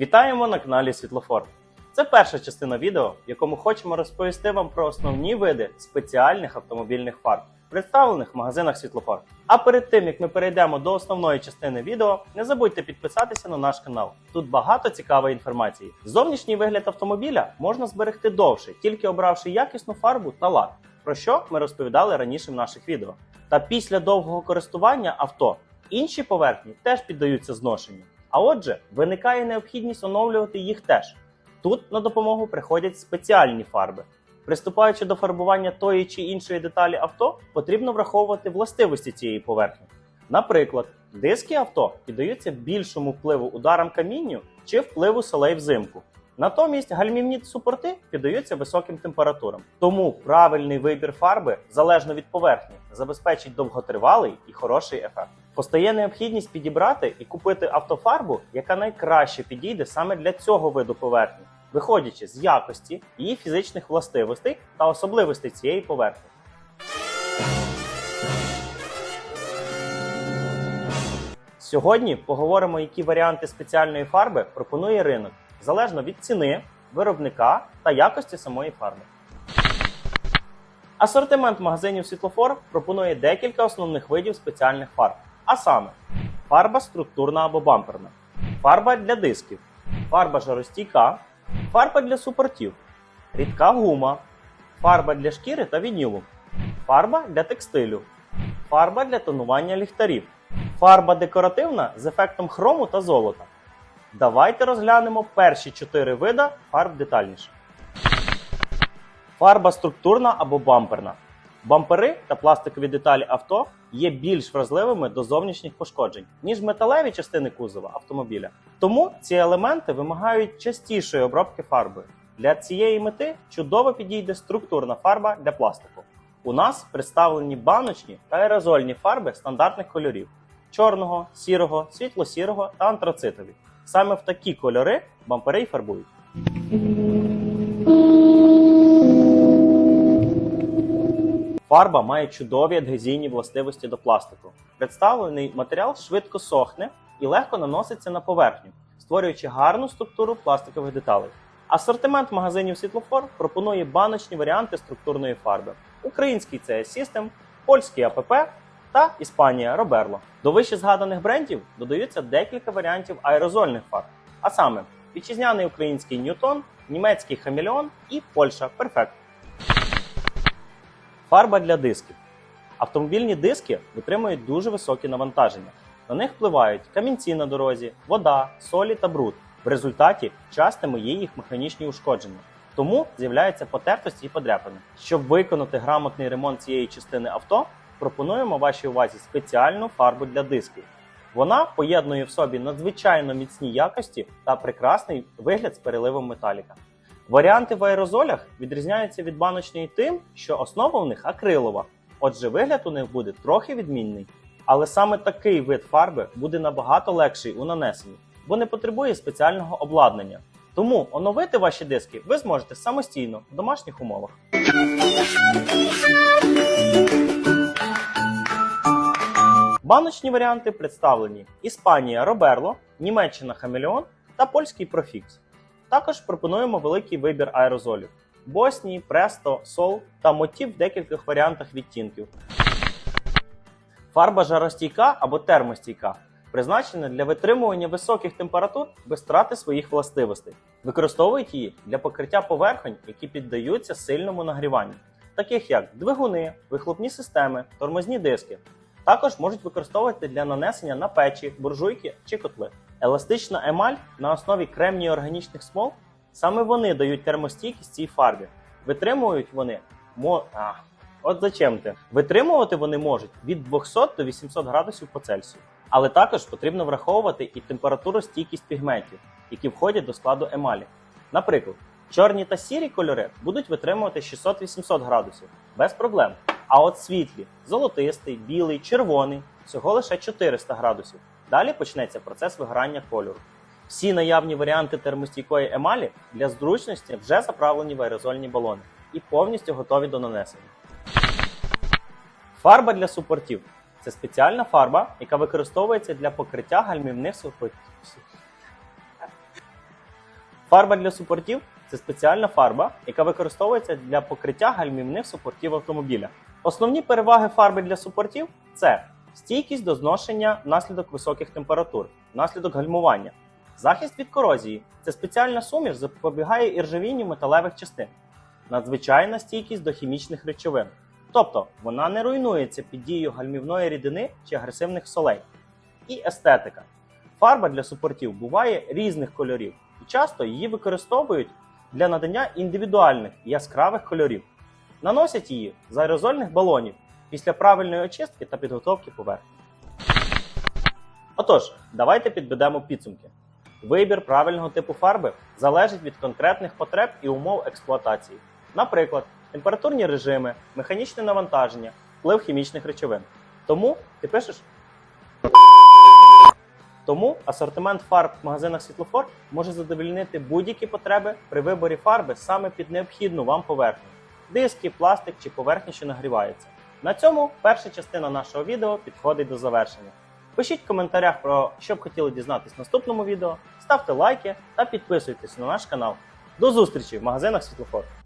Вітаємо на каналі Світлофор. Це перша частина відео, в якому хочемо розповісти вам про основні види спеціальних автомобільних фарб, представлених в магазинах Світлофор. А перед тим як ми перейдемо до основної частини відео, не забудьте підписатися на наш канал. Тут багато цікавої інформації. Зовнішній вигляд автомобіля можна зберегти довше, тільки обравши якісну фарбу та лак, про що ми розповідали раніше в наших відео. Та після довгого користування авто інші поверхні теж піддаються зношенню. А отже, виникає необхідність оновлювати їх теж. Тут на допомогу приходять спеціальні фарби. Приступаючи до фарбування тої чи іншої деталі авто, потрібно враховувати властивості цієї поверхні. Наприклад, диски авто піддаються більшому впливу ударам камінню чи впливу солей взимку. Натомість гальмівні супорти піддаються високим температурам. Тому правильний вибір фарби, залежно від поверхні, забезпечить довготривалий і хороший ефект. Постає необхідність підібрати і купити автофарбу, яка найкраще підійде саме для цього виду поверхні, виходячи з якості, її фізичних властивостей та особливостей цієї поверхні. Сьогодні поговоримо, які варіанти спеціальної фарби пропонує ринок, залежно від ціни, виробника та якості самої фарби. Асортимент магазинів Світлофор пропонує декілька основних видів спеціальних фарб, а саме фарба структурна або бамперна, фарба для дисків, фарба жаростійка, фарба для супортів, рідка гума, фарба для шкіри та вінілу, фарба для текстилю, фарба для тонування ліхтарів, фарба декоративна з ефектом хрому та золота. Давайте розглянемо перші чотири вида фарб детальніше. Фарба структурна або бамперна. Бампери та пластикові деталі авто є більш вразливими до зовнішніх пошкоджень, ніж металеві частини кузова автомобіля. Тому ці елементи вимагають частішої обробки фарбою. Для цієї мети чудово підійде структурна фарба для пластику. У нас представлені баночні та аерозольні фарби стандартних кольорів: чорного, сірого, світло-сірого та антрацитові. Саме в такі кольори бампери й фарбують. Фарба має чудові адгезійні властивості до пластику. Представлений матеріал швидко сохне і легко наноситься на поверхню, створюючи гарну структуру пластикових деталей. Асортимент магазинів Світлофор пропонує баночні варіанти структурної фарби: український CS System, польський АПП та Іспанія Роберло. До вище згаданих брендів додаються декілька варіантів аерозольних фарб, а саме вітчизняний український Ньютон, німецький Хамелеон і Польща Перфект. Фарба для дисків. Автомобільні диски витримують дуже високі навантаження. На них впливають камінці на дорозі, вода, солі та бруд. В результаті частими є їх механічні ушкодження. Тому з'являються потертості і подряпини. Щоб виконати грамотний ремонт цієї частини авто, пропонуємо вашій увазі спеціальну фарбу для дисків. Вона поєднує в собі надзвичайно міцні якості та прекрасний вигляд з переливом металіка. Варіанти в аерозолях відрізняються від баночної тим, що основа у них акрилова, отже, вигляд у них буде трохи відмінний. Але саме такий вид фарби буде набагато легший у нанесенні, бо не потребує спеціального обладнання. Тому оновити ваші диски ви зможете самостійно в домашніх умовах. Баночні варіанти представлені Іспанія Роберло, Німеччина Хамелеон та польський Профікс. Також пропонуємо великий вибір аерозолів: Босні, Престо, Сол та мотів в декількох варіантах відтінків. Фарба жаростійка або термостійка призначена для витримування високих температур без втрати своїх властивостей. Використовують її для покриття поверхонь, які піддаються сильному нагріванню, таких як двигуни, вихлопні системи, тормозні диски. Також можуть використовувати для нанесення на печі, буржуйки чи котли. Еластична емаль на основі кремнію органічних смол саме вони дають термостійкість цій фарбі. Витримують вони мо... а, от зачем ти? Витримувати вони можуть від 200 до 800 градусів по Цельсію. Але також потрібно враховувати і температуру стійкість пігментів, які входять до складу емалі. Наприклад, чорні та сірі кольори будуть витримувати 600-800 градусів без проблем. А от світлі, золотистий, білий, червоний всього лише 400 градусів. Далі почнеться процес вигорання кольору. Всі наявні варіанти термостійкої емалі для зручності вже заправлені в аерозольні балони і повністю готові до нанесення. Фарба для супортів це спеціальна фарба, яка використовується для покриття гальмівних супортів. Фарба для супортів це спеціальна фарба, яка використовується для покриття гальмівних супортів автомобіля. Основні переваги фарби для супортів це стійкість до зношення внаслідок високих температур, внаслідок гальмування, захист від корозії це спеціальна суміш запобігає іржавінню металевих частин, надзвичайна стійкість до хімічних речовин. Тобто вона не руйнується під дією гальмівної рідини чи агресивних солей. І естетика. Фарба для супортів буває різних кольорів, і часто її використовують для надання індивідуальних яскравих кольорів. Наносять її з аерозольних балонів після правильної очистки та підготовки поверхні. Отож, давайте підбедемо підсумки. Вибір правильного типу фарби залежить від конкретних потреб і умов експлуатації. Наприклад, температурні режими, механічне навантаження, вплив хімічних речовин. Тому ти пишеш. Тому асортимент фарб в магазинах світлофор може задовольнити будь-які потреби при виборі фарби саме під необхідну вам поверхню: диски, пластик чи поверхні, що нагріваються. На цьому перша частина нашого відео підходить до завершення. Пишіть в коментарях про що б хотіли дізнатись в наступному відео, ставте лайки та підписуйтесь на наш канал. До зустрічі в магазинах світлофор.